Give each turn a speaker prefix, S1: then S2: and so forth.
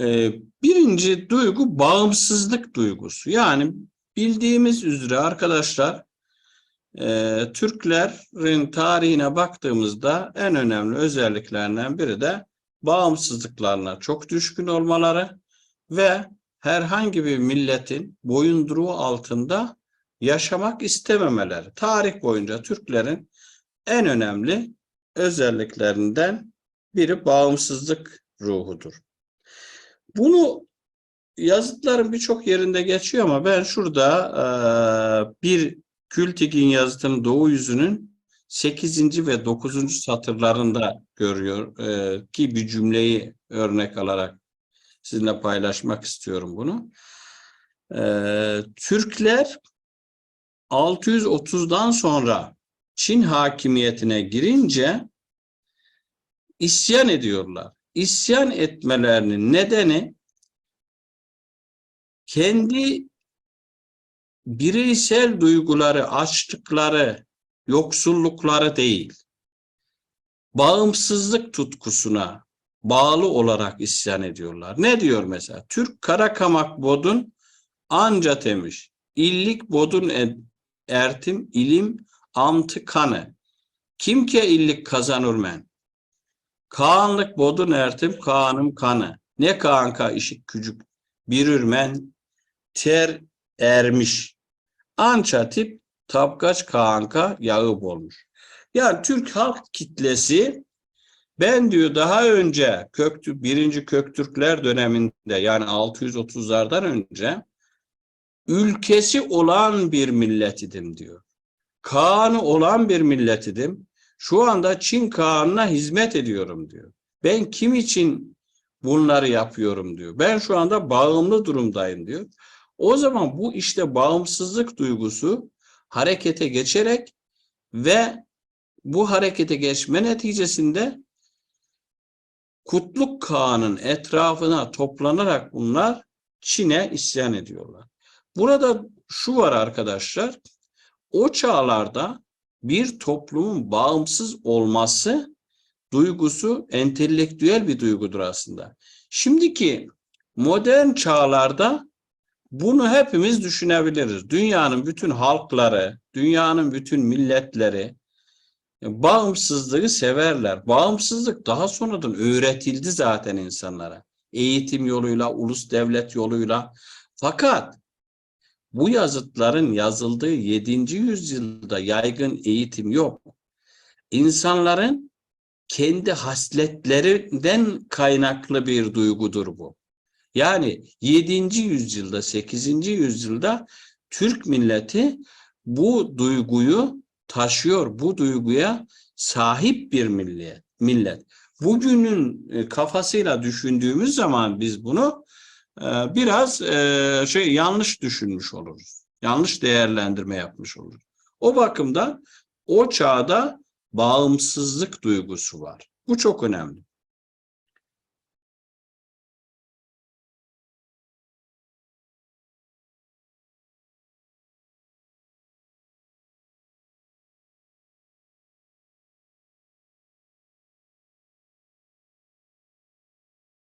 S1: Ee, birinci duygu bağımsızlık duygusu. Yani bildiğimiz üzere arkadaşlar e, Türklerin tarihine baktığımızda en önemli özelliklerinden biri de bağımsızlıklarına çok düşkün olmaları ve herhangi bir milletin boyunduruğu altında yaşamak istememeleri. Tarih boyunca Türklerin en önemli özelliklerinden biri bağımsızlık ruhudur. Bunu yazıtların birçok yerinde geçiyor ama ben şurada eee, bir Kültigin yazıtının Doğu yüzünün 8. ve 9. satırlarında görüyor eee, ki bir cümleyi örnek alarak sizinle paylaşmak istiyorum bunu. Eee, Türkler 630'dan sonra Çin hakimiyetine girince isyan ediyorlar. İsyan etmelerinin nedeni kendi bireysel duyguları, açlıkları, yoksullukları değil, bağımsızlık tutkusuna bağlı olarak isyan ediyorlar. Ne diyor mesela? Türk Karakamak Bodun anca temiş. İllik bodun ed- ertim ilim amtı kanı. Kimke illik kazanır men? Kağanlık bodun ertim kağanım kanı. Ne kağanka işik küçük bir ürmen ter ermiş. Ança tip tapkaç kağanka yağı olmuş. Yani Türk halk kitlesi ben diyor daha önce Köktürk, birinci Köktürkler döneminde yani 630'lardan önce ülkesi olan bir millet diyor. Kağanı olan bir millet. Şu anda Çin Kağan'ına hizmet ediyorum diyor. Ben kim için bunları yapıyorum diyor. Ben şu anda bağımlı durumdayım diyor. O zaman bu işte bağımsızlık duygusu harekete geçerek ve bu harekete geçme neticesinde Kutluk Kağan'ın etrafına toplanarak bunlar Çin'e isyan ediyorlar. Burada şu var arkadaşlar. O çağlarda bir toplumun bağımsız olması duygusu entelektüel bir duygudur aslında. Şimdiki modern çağlarda bunu hepimiz düşünebiliriz. Dünyanın bütün halkları, dünyanın bütün milletleri bağımsızlığı severler. Bağımsızlık daha sonradan öğretildi zaten insanlara. Eğitim yoluyla, ulus devlet yoluyla. Fakat bu yazıtların yazıldığı 7. yüzyılda yaygın eğitim yok. İnsanların kendi hasletlerinden kaynaklı bir duygudur bu. Yani 7. yüzyılda, 8. yüzyılda Türk milleti bu duyguyu taşıyor, bu duyguya sahip bir millet. millet. Bugünün e, kafasıyla düşündüğümüz zaman biz bunu biraz e, şey yanlış düşünmüş oluruz. Yanlış değerlendirme yapmış oluruz. O bakımdan o çağda bağımsızlık duygusu var. Bu çok önemli.